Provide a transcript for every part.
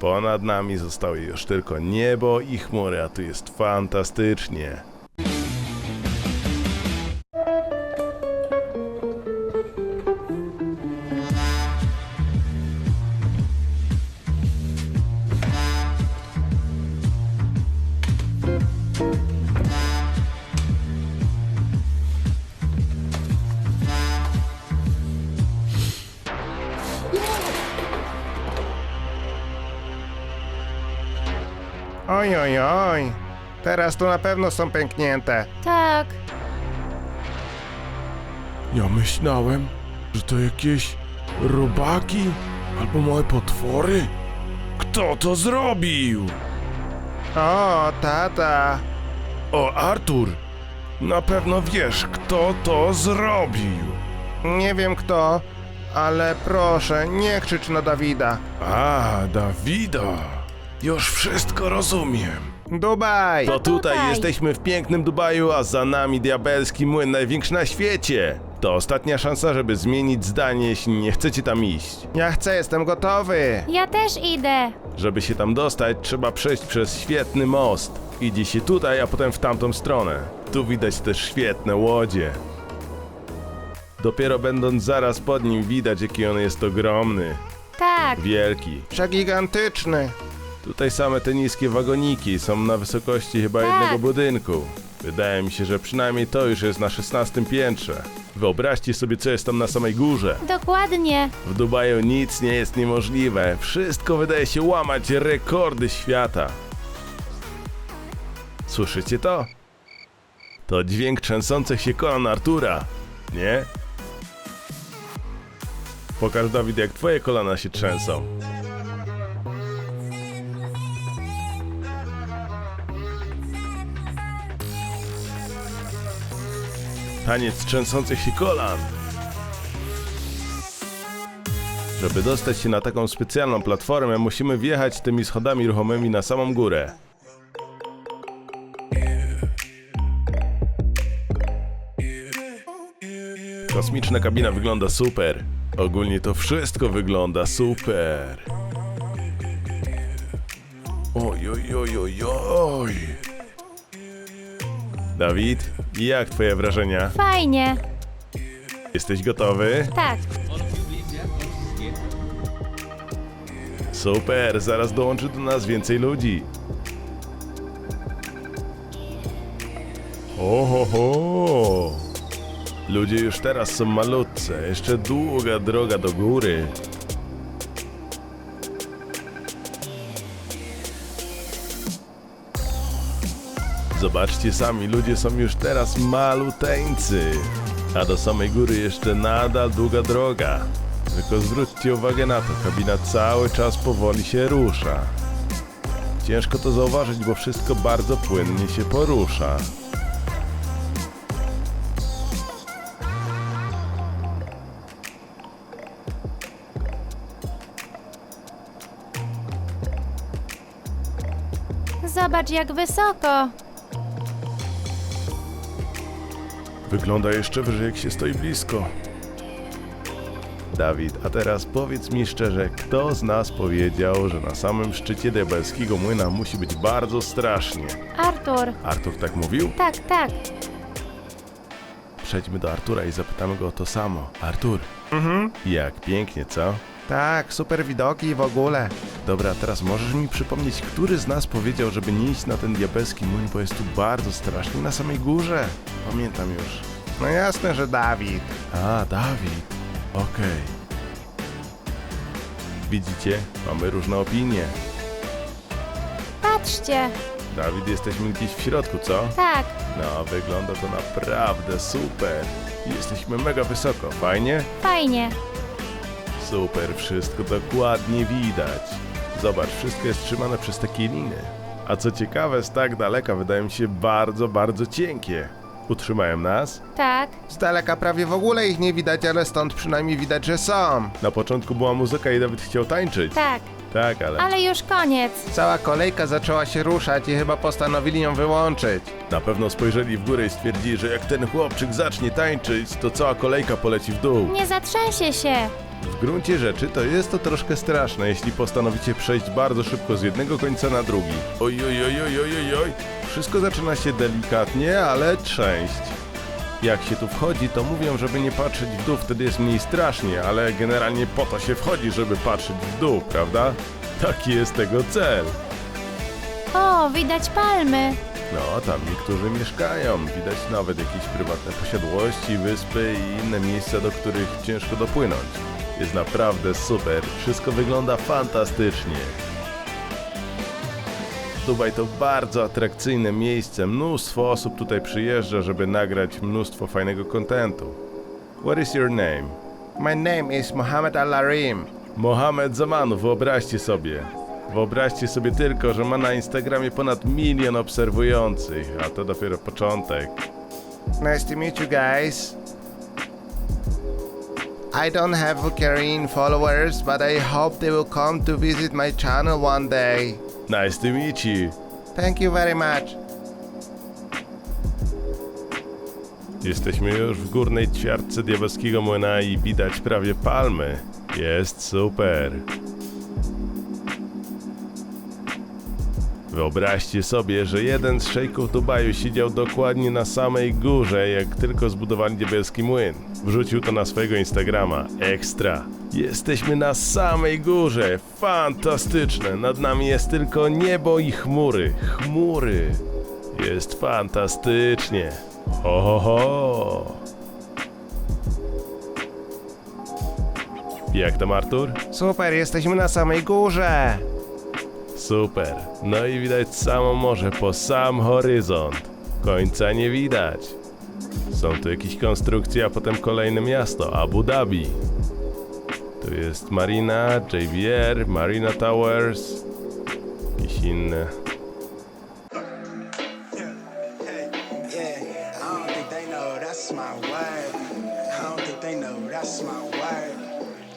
Ponad nami zostały już tylko niebo i chmury, a tu jest fantastycznie. Oj, oj, oj. Teraz to na pewno są pęknięte. Tak, Ja myślałem, że to jakieś robaki albo małe potwory. Kto to zrobił? O, tata. O, Artur! Na pewno wiesz, kto to zrobił. Nie wiem kto, ale proszę, nie krzycz na Dawida. A, Dawida. Już wszystko rozumiem. Dubaj! To tutaj jesteśmy w pięknym Dubaju, a za nami diabelski młyn największy na świecie. To ostatnia szansa, żeby zmienić zdanie, jeśli nie chcecie tam iść. Ja chcę, jestem gotowy. ja też idę. Żeby się tam dostać, trzeba przejść przez świetny most. Idzie się tutaj, a potem w tamtą stronę. Tu widać też świetne łodzie. Dopiero będąc zaraz pod nim widać, jaki on jest ogromny, Tak, wielki. Przegigantyczny. Tutaj same te niskie wagoniki są na wysokości chyba Tak. jednego budynku. Wydaje mi się, że przynajmniej to już jest na 16 piętrze. Wyobraźcie sobie, co jest tam na samej górze. dokładnie. W Dubaju nic nie jest niemożliwe. Wszystko wydaje się łamać rekordy świata. Słyszycie to? To dźwięk trzęsących się kolan Artura, nie? Pokaż Dawid, jak twoje kolana się trzęsą. Taniec trzęsących się kolan. Żeby dostać się na taką specjalną platformę, musimy wjechać tymi schodami ruchomymi na samą górę. Kosmiczna kabina wygląda super. Ogólnie to wszystko wygląda super. Oj, oj, oj, oj, oj. Dawid, jak twoje wrażenia? Fajnie. Jesteś gotowy? Tak, Super, zaraz dołączy do nas więcej ludzi. Ho, ho, ho. Ludzie już teraz są malutce, jeszcze długa droga do góry. Zobaczcie sami, ludzie są już teraz maluteńcy, a do samej góry jeszcze nadal długa droga. Tylko zwróćcie uwagę na to, kabina cały czas powoli się rusza. Ciężko to zauważyć, bo wszystko bardzo płynnie się porusza. zobacz jak wysoko. Wygląda jeszcze wyżej, jak się stoi blisko. Dawid, a teraz powiedz mi szczerze, kto z nas powiedział, że na samym szczycie diabelskiego młyna musi być bardzo strasznie? Artur. Artur tak mówił? Tak, tak. Przejdźmy do Artura i zapytamy go o to samo. Artur, Mhm. jak pięknie, co? Tak, super widoki w ogóle. Dobra, teraz możesz mi przypomnieć, który z nas powiedział, żeby nie iść na ten diabelski młyn, bo jest tu bardzo strasznie na samej górze? Pamiętam już. No jasne, że Dawid. A, Dawid. Okej. Widzicie? Mamy różne opinie. Patrzcie. Dawid, jesteśmy gdzieś w środku, co? Tak, No, wygląda to naprawdę super. Jesteśmy mega wysoko, fajnie? fajnie. Super, wszystko dokładnie widać. Zobacz, wszystko jest trzymane przez takie liny. A co ciekawe, z tak daleka wydają się bardzo, bardzo cienkie. Utrzymałem nas? Tak, Z daleka prawie w ogóle ich nie widać, ale stąd przynajmniej widać, że są. Na początku była muzyka i Dawid chciał tańczyć. tak. Tak, ale Ale już koniec. Cała kolejka zaczęła się ruszać i chyba postanowili ją wyłączyć. na pewno spojrzeli w górę i stwierdzili, że jak ten chłopczyk zacznie tańczyć, to cała kolejka poleci w dół. Nie zatrzęsie się. W gruncie rzeczy to jest to troszkę straszne, jeśli postanowicie przejść bardzo szybko z jednego końca na drugi. Oj, oj, oj, oj, oj, oj. Wszystko zaczyna się delikatnie, ale trzęść. Jak się tu wchodzi, to mówią, żeby nie patrzeć w dół, wtedy jest mniej strasznie, ale generalnie po to się wchodzi, żeby patrzeć w dół, prawda? Taki jest tego cel. O, widać palmy. No, tam niektórzy mieszkają. Widać nawet jakieś prywatne posiadłości, wyspy i inne miejsca, do których ciężko dopłynąć. Jest naprawdę super. Wszystko wygląda fantastycznie. Dubaj to bardzo atrakcyjne miejsce. Mnóstwo osób tutaj przyjeżdża, żeby nagrać mnóstwo fajnego kontentu. What is your name? My name is Mohammed Al-Arim. Mohamed Zamanu, wyobraźcie sobie. Wyobraźcie sobie tylko, że ma na Instagramie ponad milion obserwujących, a to dopiero początek. Nice to meet you guys. I don't have Korean followers, but I hope they will come to visit my channel one day. Nice to meet you. Thank you very much. Jesteśmy już w górnej ćwiartce diabelskiego młyna i widać prawie palmy. Jest super. Wyobraźcie sobie, że jeden z szejków Dubaju siedział dokładnie na samej górze, jak tylko zbudowali diabelski młyn. Wrzucił to na swojego Instagrama. Ekstra. Jesteśmy na samej górze. Fantastyczne. Nad nami jest tylko niebo i chmury. Chmury. Jest fantastycznie. Ho, ho, ho. Jak tam Artur? Super, jesteśmy na samej górze. Super. No i widać samo morze po sam horyzont. Końca nie widać. Są tu jakieś konstrukcje, a potem kolejne miasto Abu Dhabi. Tu jest Marina, JBR, Marina Towers, jakieś inne.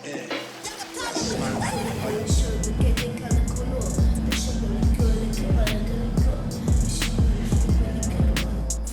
Yeah,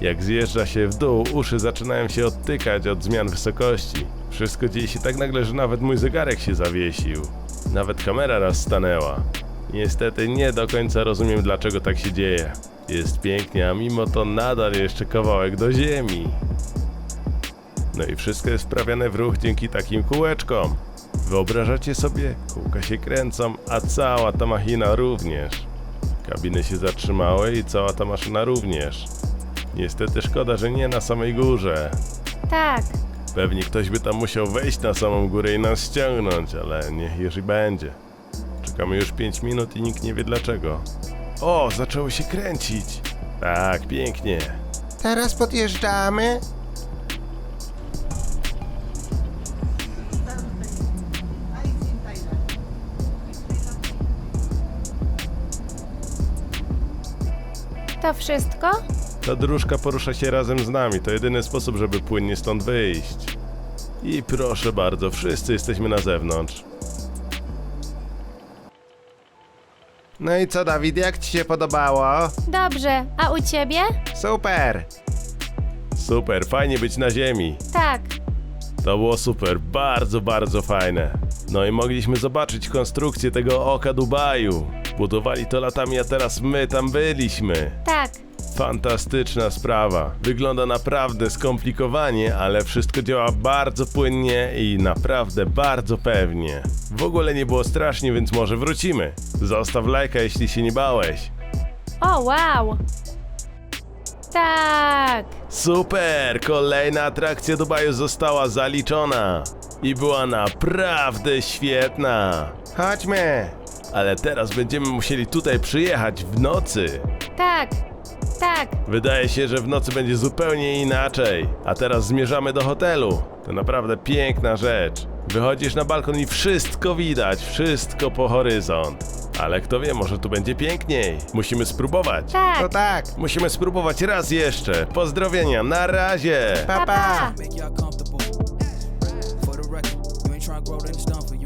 Jak zjeżdża się w dół, uszy zaczynają się odtykać od zmian wysokości. Wszystko dzieje się tak nagle, że nawet mój zegarek się zawiesił. Nawet kamera raz stanęła. Niestety nie do końca rozumiem dlaczego tak się dzieje. Jest pięknie, a mimo to nadal jeszcze kawałek do ziemi. No i wszystko jest wprawiane w ruch dzięki takim kółeczkom. Wyobrażacie sobie? Kółka się kręcą, a cała ta machina również. Kabiny się zatrzymały i cała ta maszyna również. Niestety szkoda, że nie na samej górze. Tak. Pewnie ktoś by tam musiał wejść na samą górę i nas ściągnąć, ale niech już i będzie. Czekamy już 5 minut i nikt nie wie dlaczego. O, zaczęło się kręcić. Tak, pięknie. Teraz podjeżdżamy. To wszystko? Ta dróżka porusza się razem z nami. To jedyny sposób, żeby płynnie stąd wyjść. I proszę bardzo, wszyscy jesteśmy na zewnątrz. No i co, Dawid, jak ci się podobało? Dobrze. A u ciebie? Super. Super, fajnie być na ziemi. Tak. To było super, bardzo, bardzo fajne. No i mogliśmy zobaczyć konstrukcję tego oka Dubaju. Budowali to latami, a teraz my tam byliśmy. Tak. Fantastyczna sprawa. Wygląda naprawdę skomplikowanie, ale wszystko działa bardzo płynnie i naprawdę bardzo pewnie. W ogóle nie było strasznie, więc może wrócimy. Zostaw lajka, jeśli się nie bałeś. O, wow. Tak. Super! Kolejna atrakcja Dubaju została zaliczona. I była naprawdę świetna. Chodźmy. Ale teraz będziemy musieli tutaj przyjechać w nocy. Tak. Tak. Wydaje się, że w nocy będzie zupełnie inaczej. A teraz zmierzamy do hotelu. To naprawdę piękna rzecz. Wychodzisz na balkon i wszystko widać, wszystko po horyzont. Ale kto wie, może tu będzie piękniej. Musimy spróbować. Tak. To tak. Musimy spróbować raz jeszcze. Pozdrowienia, na razie! Pa, Pa, pa. pa. make y'all comfortable. For the record, you ain't tryna grow, then it's done for you.